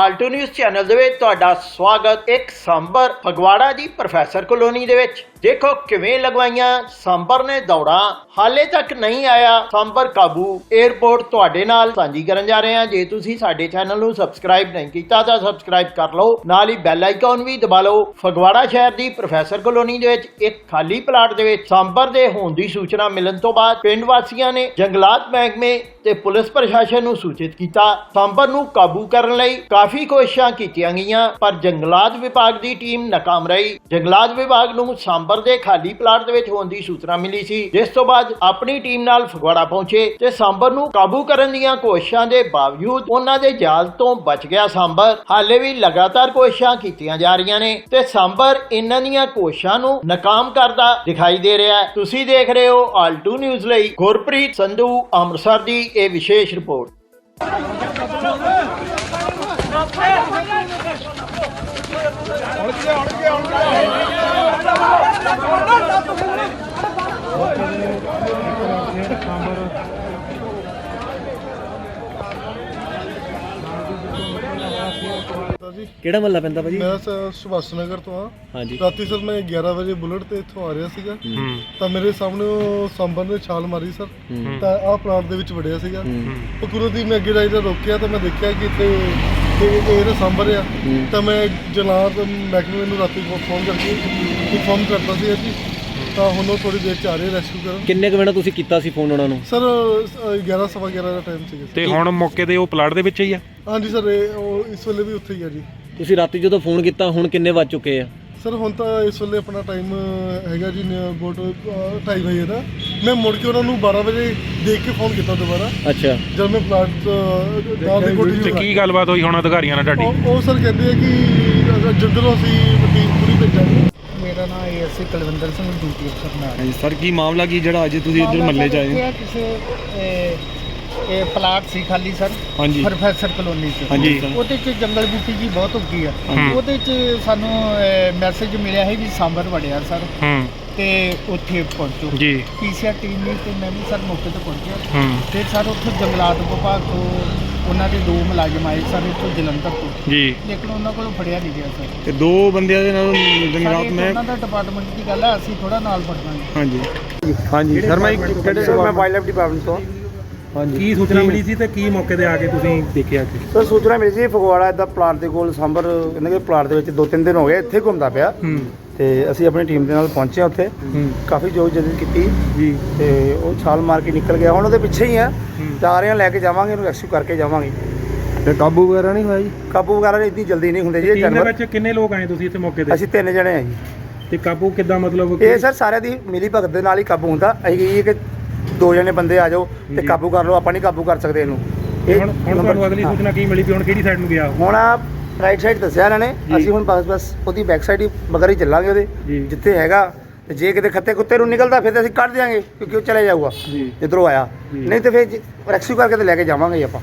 Alto news channel ਦੇ ਵਿੱਚ ਤੁਹਾਡਾ ਸਵਾਗਤ ਇੱਕ ਸੰਬਰ ਫਗਵਾੜਾ ਦੀ ਪ੍ਰੋਫੈਸਰ ਕਲੋਨੀ ਦੇ ਵਿੱਚ। ਦੇਖੋ ਕਿਵੇਂ ਲਗਵਾਈਆਂ ਸੰਬਰ ਨੇ ਦੌੜਾਂ। ਹਾਲੇ ਤੱਕ ਨਹੀਂ ਆਇਆ ਸੰਬਰ ਕਾਬੂ। 에ਅਰਪੋਰਟ ਤੁਹਾਡੇ ਨਾਲ ਸਾਂਝੀ ਕਰਨ ਜਾ ਰਹੇ ਹਾਂ। ਜੇ ਤੁਸੀਂ ਸਾਡੇ ਚੈਨਲ ਨੂੰ ਸਬਸਕ੍ਰਾਈਬ ਨਹੀਂ ਕੀਤਾ ਤਾਂ ਸਬਸਕ੍ਰਾਈਬ ਕਰ ਲਓ। ਨਾਲ ਹੀ ਬੈਲ ਆਈਕਨ ਵੀ ਦਬਾ ਲਓ। ਫਗਵਾੜਾ ਸ਼ਹਿਰ ਦੀ ਪ੍ਰੋਫੈਸਰ ਕਲੋਨੀ ਦੇ ਵਿੱਚ ਇੱਕ ਖਾਲੀ ਪਲਾਟ ਦੇ ਵਿੱਚ ਸੰਬਰ ਦੇ ਹੋਣ ਦੀ ਸੂਚਨਾ ਮਿਲਣ ਤੋਂ ਬਾਅਦ ਪਿੰਡ ਵਾਸੀਆਂ ਨੇ ਜੰਗਲਾਤ ਮਹਿਕਮੇ ਤੇ ਪੁਲਿਸ ਪ੍ਰਸ਼ਾਸਨ ਨੂੰ ਸੂਚਿਤ ਕੀਤਾ। ਸੰਬਰ ਨੂੰ ਕਾਬੂ ਕਰਨ ਲਈ ਕਾਫੀ ਕਾਫ਼ੀ ਕੋਸ਼ਿਸ਼ਾਂ ਕੀਤੀਆਂ ਗਈਆਂ, ਪਰ ਜੰਗਲਾਤ ਵਿਭਾਗ ਦੀ ਟੀਮ ਨਾਕਾਮ ਰਹੀ। ਜੰਗਲਾਤ ਵਿਭਾਗ ਨੂੰ ਸੰਬਰ ਦੇ ਖਾਲੀ ਪਲਾਟ ਦੇ ਵਿੱਚ ਹੋਣ ਦੀ ਸੂਚਨਾ ਮਿਲੀ ਸੀ। ਜਿਸ ਤੋਂ ਬਾਅਦ ਆਪਣੀ ਟੀਮ ਨਾਲ ਫਗਵਾੜਾ ਪਹੁੰਚੇ ਤੇ ਸੰਬਰ ਨੂੰ ਕਾਬੂ ਕਰਨ ਦੀਆਂ ਕੋਸ਼ਿਸ਼ਾਂ ਦੇ ਬਾਵਜੂਦ ਉਹਨਾਂ ਦੇ ਜਾਲ ਤੋਂ ਬਚ ਗਿਆ ਸਾਂਬਰ। ਹਾਲੇ ਵੀ ਲਗਾਤਾਰ ਕੋਸ਼ਿਸ਼ਾਂ ਕੀਤੀਆਂ ਜਾ ਰਹੀਆਂ ਨੇ ਤੇ ਸਾਂਬਰ ਇਹਨਾਂ ਦੀਆਂ ਕੋਸ਼ਿਸ਼ਾਂ ਨੂੰ ਨਾਕਾਮ ਕਰਦਾ ਦਿਖਾਈ ਦੇ ਰਿਹਾ ਹੈ। ਤੁਸੀਂ ਦੇਖ ਰਹੇ ਹੋ ਆਲਟੂ ਨਿਊਜ਼ ਲਈ ਗੁਰਪ੍ਰੀਤ ਸੰਧੂ ਅੰਮ੍ਰਿਤਸਰ ਦੀ ਇਹ ਵਿਸ਼ੇਸ਼ ਰਿਪੋਰਟ। ਜੀ ਕਿਹੜਾ ਮਹੱਲਾ ਪੈਂਦਾ ਭਾਜੀ? ਮੈਂ ਸ- ਸੁਭਾਸ਼ ਨਗਰ ਤੋਂ ਆ ਹਾਂਜੀ। ਰਾਤੀ ਸਰ ਮੈਂ 11 ਵਜੇ ਬੁਲਟ ਤੇ ਇੱਥੋਂ ਆ ਰਿਹਾ ਸੀਗਾ। ਤਾਂ ਮੇਰੇ ਸਾਹਮਣੇ ਉਹ ਸਾਂਬਰ ਨੇ ਛਾਲ ਮਾਰੀ ਸਰ। ਤਾਂ ਆਹ ਪਲਾਟ ਦੇ ਵਿੱਚ ਵੜਿਆ ਸੀਗਾ। ਉਹ ਕੁਦਰਤੀ ਮੈਂ ਅੱਗੇ ਜਾਈਦਾ ਰੋਕਿਆ ਤਾਂ ਮੈਂ ਦੇਖਿਆ ਕਿ ਇੱਥੇ ਇਹ ਇਹਦਾ ਸਾਂਬਰ ਆ ਤਾਂ ਮੈਂ ਜਲਾਦ ਮਹਿਕਮੇ ਨੂੰ ਰਾਤੀ ਫੋਨ ਕਰਕੇ ਇਨਫੋਰਮ ਕਰਤਾ ਸੀ ਜੀ ਤਾਂ ਹੁਣ ਉਹ ਥੋੜੀ ਦੇਰ ਚ ਆ ਰਹੇ ਰੈਸਕਿਊ ਕਰਨ। ਕਿੰਨੇ ਕੁ ਮਿੰਟ ਤੁਸੀਂ ਕੀਤਾ ਸੀ ਫੋਨ ਉਹਨਾਂ ਨੂੰ? ਸਰ 11 ਸਵਾ 11 ਦਾ ਟਾਈਮ ਸੀਗਾ। ਤੇ ਹੁਣ ਮੌਕੇ ਤੇ ਉਹ ਪਲਾਟ ਦੇ ਵਿੱਚ ਹੀ ਆ? ਹਾਂਜੀ ਸਰ ਇਹ ਉਹ ਇਸ ਵੇਲੇ ਵੀ ਉੱਥੇ ਹੀ ਆ ਜੀ। ਤੁਸੀਂ ਰਾਤੀ ਜਦੋਂ ਫੋਨ ਕੀਤਾ ਹੁਣ ਕਿੰਨੇ ਵੱਜ ਚੁੱਕੇ ਆ? ਸਰ ਹੁਣ ਤਾਂ ਇਸ ਵੇਲੇ ਆਪਣਾ ਟਾਈਮ ਹੈਗਾ ਜੀ ਅਬਾਊਟ 2:30 ਵਜੇ ਦਾ। ਮੈਂ ਮੁੜ ਕੇ ਉਹਨਾਂ ਨੂੰ 12 ਵਜੇ ਦੇਖ ਕੇ ਫੋਨ ਕੀਤਾ ਦੁਬਾਰਾ। ਅੱਛਾ। ਜਦ ਮੈਂ ਪਲਾਟ ਨਾਲ ਦੀ ਕੋਠੀ ਤੇ ਕੀ ਗੱਲਬਾਤ ਹੋਈ ਹੁਣ ਅਧਿਕਾਰੀਆਂ ਨਾਲ ਤੁਹਾਡੀ? ਉਹ ਸਰ ਕਹਿੰਦੇ ਆ ਕਿ ਜੰਗਲੋਂ ਅਸੀਂ ਟੀਮ ਪੂਰੀ ਭੇਜਾਂਗੇ ਮੇਰਾ ਨਾਮ ਏਐਸਸੀ ਕੁਲਵਿੰਦਰ ਸਿੰਘ ਡਿਊਟੀ ਅਫਸਰ ਨਾਲ। ਸਰ ਕੀ ਮਾਮਲਾ ਕੀ ਜਿਹੜਾ ਅੱਜ ਤੁਸੀਂ ਇੱਧਰ ਮਹੱਲੇ ਚ ਆਏ ਕਿਸੇ ਇਹ- ਪਲਾਟ ਸੀ ਖਾਲੀ ਸਰ ਹਾਂਜੀ। ਪ੍ਰੋਫੈਸਰ ਕਲੋਨੀ ਚ। ਹਾਂਜੀ। ਉਹਦੇ ਚ ਜੰਗਲ ਬੂਟੀ ਜੀ ਬਹੁਤ ਉੱਗੀ ਆ। ਉਹਦੇ ਚ ਸਾਨੂੰ ਮੈਸੇਜ ਮਿਲਿਆ ਹੈ ਵੀ ਸਾਂਬਰ ਵੜਿਆ ਸਰ। ਹੂੰ। ਤੇ ਉੱਥੇ ਪਹੁੰਚੋ। ਜੀ। ਪੀਸੀਆਰ ਟੀਮ ਨੇ ਤੇ ਮੈਂ ਵੀ ਸਰ ਮੌਕੇ ਤੇ ਪਹੁੰਚਿਆ। ਹੂੰ। ਤੇ ਸਰ ਉੱਥੇ ਜੰਗਲਾਤ ਵਿਭਾਗ ਤੋਂ ਉਹਨਾਂ ਦੇ ਦੋ ਮੁਲਾਜ਼ਮ ਆਏ ਸਰ ਇੱਥੋਂ ਜਲੰਧਰ ਤੋਂ। ਜੀ। ਲੇਕਿਨ ਉਹਨਾਂ ਕੋਲੋਂ ਫੜਿਆ ਨਹੀਂ ਗਿਆ ਸਰ। ਤੇ ਦੋ ਬੰਦਿਆਂ ਦੇ ਨਾਲ ਸਾਰੇ ਉਹਨਾਂ ਦਾ ਡਿਪਾਰਟਮੈਂਟ ਦੀ ਗੱਲ ਆ ਅਸੀਂ ਥੋੜਾ ਨਾਲ ਫੜਾਂਗੇ ਹਾਂਜੀ। ਹਾਂਜੀ। ਸਰ ਮੈਂ ਕਿਹੜੇ ਮੈਂ ਵਾਈਲਡ ਲਾਈਫ ਡਿਪਾਰਟਮੈਂਟ ਤੋਂ। ਕੀ ਸੂਚਨਾ ਮਿਲੀ ਸੀ ਤੇ ਕੀ ਮੌਕੇ ਤੇ ਆ ਕੇ ਤੁਸੀਂ ਦੇਖਿਆ ਕਿ? ਸਰ ਸੂਚਨਾ ਮਿਲੀ ਸੀ ਫਗਵਾੜਾ ਇਦਾਂ ਪਲਾਟ ਦੇ ਕੋਲ ਸਾਂਬਰ ਕਹਿੰਦੇ ਕਿ ਪਲਾਟ ਦੇ ਵਿੱਚ ਦੋ ਤਿੰਨ ਦਿਨ ਹੋ ਗਏ ਇੱਥੇ ਘੁੰਮਦਾ ਪਿਆ। ਹੂੰ। ਤੇ ਅਸੀਂ ਆਪਣੀ ਟੀਮ ਦੇ ਨਾਲ ਪਹੁੰਚੇ ਉੱਥੇ। ਹੂੰ। ਕਾਫੀ ਜੋਗ ਜਦid ਕੀਤੀ। ਜੀ। ਤੇ ਉਹ ਛਾਲ ਮਾਰ ਕੇ ਨਿਕਲ ਗਿਆ। ਹੁਣ ਉਹਦੇ ਪਿੱਛੇ ਹੀ ਆ। ਜਾ ਰਹੇ ਹਾਂ ਲੈ ਕੇ ਜਾਵਾਂਗੇ ਉਹਨੂੰ ਰੈਸਕਿਊ ਕਰਕੇ ਜਾਵਾਂਗੇ। ਤੇ ਕਾਬੂ ਵਗੈਰਾ ਨਹੀਂ ਹੋਇਆ ਜੀ? ਕਾਬੂ ਵਗੈਰਾ ਇੰਨੀ ਜਲਦੀ ਨਹੀਂ ਹੁੰਦੇ ਜੀ ਇਹ ਟੀਮ ਦੇ ਜਾਨਵਰ। ਵਿੱਚ ਕਿੰਨੇ ਲੋਕ ਆਏ ਤੁਸੀਂ ਇੱਥੇ ਮੌਕੇ ਤੇ? ਅਸੀਂ ਤਿੰਨ ਜਣੇ ਆ ਜੀ। ਤੇ ਕਾਬੂ ਕਿੱਦਾਂ ਮਤਲਬ ਇਹ ਸਰ ਸਾਰਿਆਂ ਦੀ ਮਿਲੀ ਭਗਤ ਦੇ ਨਾਲ ਹੀ ਕਾਬੂ ਹੁੰਦਾ। ਅਸੀਂ ਇਹ ਕਿ ਦੋ ਜਣੇ ਬੰਦੇ ਆ ਜਾਓ ਤੇ। ਕਾਬੂ ਕਰ ਲਓ ਆਪਾਂ ਨਹੀਂ ਕਾਬੂ ਕਰ ਸਕਦੇ ਇਹਨੂੰ ਹੁਣ ਹੁਣ ਤੁਹਾਨੂੰ ਅਗਲੀ ਹਾਂ। ਸੂਚਨਾ ਕੀ ਮਿਲੀ ਵੀ ਹੁਣ ਕਿਹੜੀ ਸਾਈਡ ਨੂੰ ਗਿਆ ਉਹ? ਹੁਣ ਆ ਰਾਈਟ ਸਾਈਡ ਦੱਸਿਆ ਇਹਨਾਂ ਨੇ ਜੀ। ਅਸੀਂ ਹੁਣ ਬਸ ਬਸ ਉਹਦੀ ਬੈਕ ਸਾਈਡ ਹੀ ਮਗਰ ਹੀ ਚੱਲਾਂਗੇ ਉਹਦੇ ਜੀ। ਜਿੱਥੇ ਹੈਗਾ ਤੇ ਜੇ ਕਿਤੇ ਖੱਤੇ ਕੁੱਤੇ ਨੂੰ ਨਿਕਲਦਾ ਫਿਰ ਤਾਂ ਅਸੀਂ ਕੱਢ ਦਿਆਂਗੇ ਕਿਉਂਕਿ ਉਹ ਚਲੇ ਜਾਊਗਾ ਜੀ ਜਿੱਧਰੋਂ ਆਇਆ ਜੀ। ਨਹੀਂ ਤੇ ਫਿਰ ਰੈਕਸਿਊ ਕਰਕੇ ਤੇ ਲੈ ਕੇ ਜਾਵਾਂਗੇ ਹੀ ਆਪਾਂ